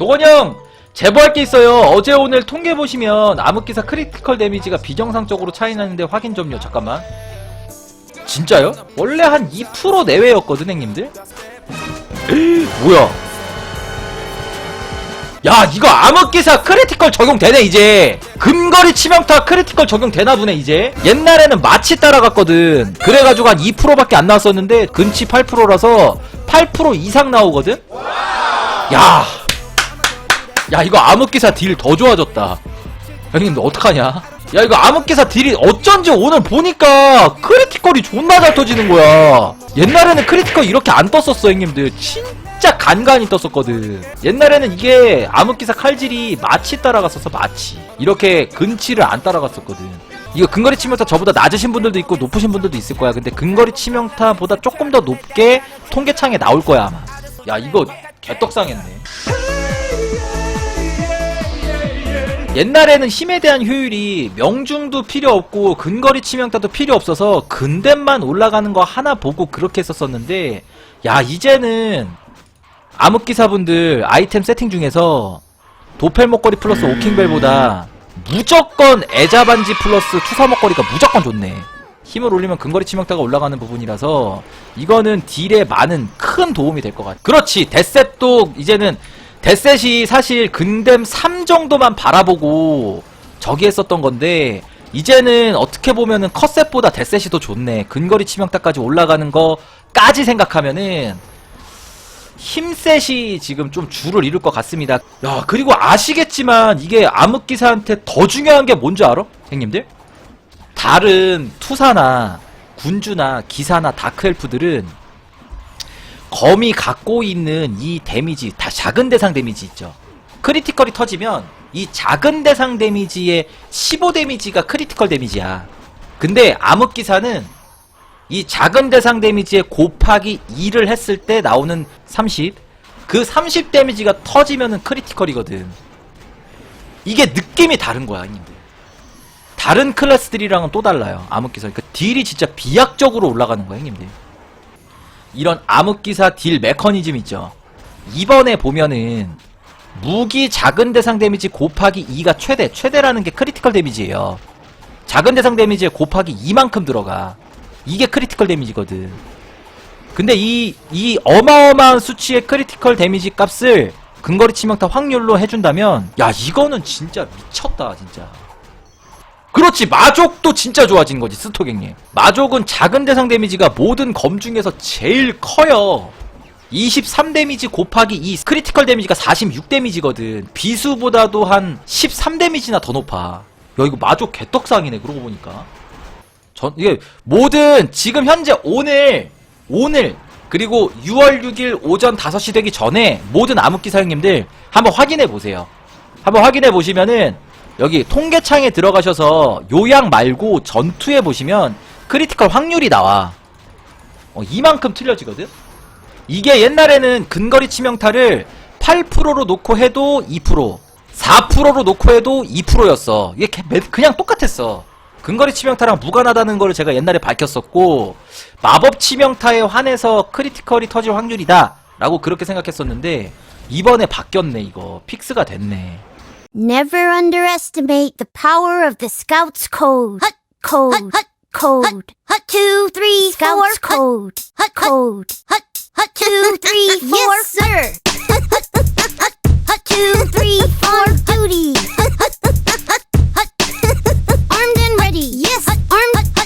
도건이 형 제보할 게 있어요. 어제 오늘 통계 보시면 암흑기사 크리티컬 데미지가 비정상적으로 차이 나는데 확인 좀요. 잠깐만. 진짜요? 원래 한 2% 내외였거든 형님들. 에이, 뭐야? 야 이거 암흑기사 크리티컬 적용되네 이제. 근거리 치명타 크리티컬 적용되나 보네 이제. 옛날에는 마치 따라갔거든. 그래가지고 한 2%밖에 안 나왔었는데 근치 8%라서 8% 이상 나오거든? 야, 야 이거 암흑기사 딜 더 좋아졌다. 형님들 어떡하냐? 야 이거 암흑기사 딜이 어쩐지 오늘 보니까 크리티컬이 존나 잘 터지는 거야. 옛날에는 크리티컬 이렇게 안 떴었어 형님들. 진짜 간간히 떴었거든. 옛날에는 이게 암흑기사 칼질이 마치 따라갔었어 마치. 이렇게 근치를 안 따라갔었거든. 이거 근거리 치명타 저보다 낮으신 분들도 있고 높으신 분들도 있을 거야. 근데 근거리 치명타보다 조금 더 높게 통계창에 나올 거야 아마. 야 이거 개떡상했네. 옛날에는 힘에 대한 효율이 명중도 필요 없고 근거리 치명타도 필요 없어서 근댐만 올라가는 거 하나 보고 그렇게 했었었는데 야 이제는 암흑기사분들 아이템 세팅 중에서 도펠 목걸이 플러스 오킹벨보다 무조건 애자반지 플러스 투사 목걸이가 무조건 좋네. 힘을 올리면 근거리 치명타가 올라가는 부분이라서 이거는 딜에 많은 큰 도움이 될 것 같아. 그렇지 데셋도 이제는 데셋이 사실 근댐 3 정도만 바라보고 저기 했었던 건데 이제는 어떻게 보면은 컷셋보다 데셋이 더 좋네 근거리 치명타까지 올라가는 거까지 생각하면은 힘셋이 지금 좀 줄을 이룰 것 같습니다 야 그리고 아시겠지만 이게 암흑기사한테 더 중요한 게 뭔지 알아? 형님들? 다른 투사나 군주나 기사나 다크엘프들은 검이 갖고 있는 이 데미지 다 작은 대상 데미지 있죠. 크리티컬이 터지면 이 작은 대상 데미지의 15 데미지가 크리티컬 데미지야. 근데 암흑기사는 이 작은 대상 데미지에 곱하기 2를 했을 때 나오는 30 그 30 데미지가 터지면은 크리티컬이거든. 이게 느낌이 다른 거야 형님들. 다른 클래스들이랑은 또 달라요 암흑기사 그러니까 딜이 진짜 비약적으로 올라가는 거야 형님들 이런 암흑기사 딜 메커니즘 있죠. 이번에 보면은 무기 작은 대상 데미지 곱하기 2가 최대 최대라는 게 크리티컬 데미지예요. 작은 대상 데미지에 곱하기 2만큼 들어가. 이게 크리티컬 데미지거든. 근데 이, 이 어마어마한 수치의 크리티컬 데미지 값을 근거리 치명타 확률로 해준다면 야 이거는 진짜 미쳤다 진짜 그렇지 마족도 진짜 좋아진 거지 스토갱님 마족은 작은 대상 데미지가 모든 검 중에서 제일 커요. 23 데미지 곱하기 2 크리티컬 데미지가 46 데미지거든. 비수보다도 한 13 데미지나 더 높아. 야 이거 마족 개떡상이네 그러고 보니까. 전 이게 모든 지금 현재 오늘 오늘 그리고 6월 6일 오전 5시 되기 전에 모든 암흑기 사장님들 한번 확인해 보세요. 한번 확인해 보시면은 여기 통계창에 들어가셔서 요약 말고 전투에 보시면 크리티컬 확률이 나와. 어, 이만큼 틀려지거든? 이게 옛날에는 근거리 치명타를 8%로 놓고 해도 2%, 4%로 놓고 해도 2%였어. 이게 그냥 똑같았어. 근거리 치명타랑 무관하다는 걸 제가 옛날에 밝혔었고, 마법 치명타에 한해서 크리티컬이 터질 확률이다. 라고 그렇게 생각했었는데, 이번에 바뀌었네, 이거. 픽스가 됐네. Never underestimate the power of the Scouts Code. Hut, code. hut, hut, code. Hut two, three, four. Scouts Code. Hut, hut, Code. hut, hut, Two, three, four. Yes, sir.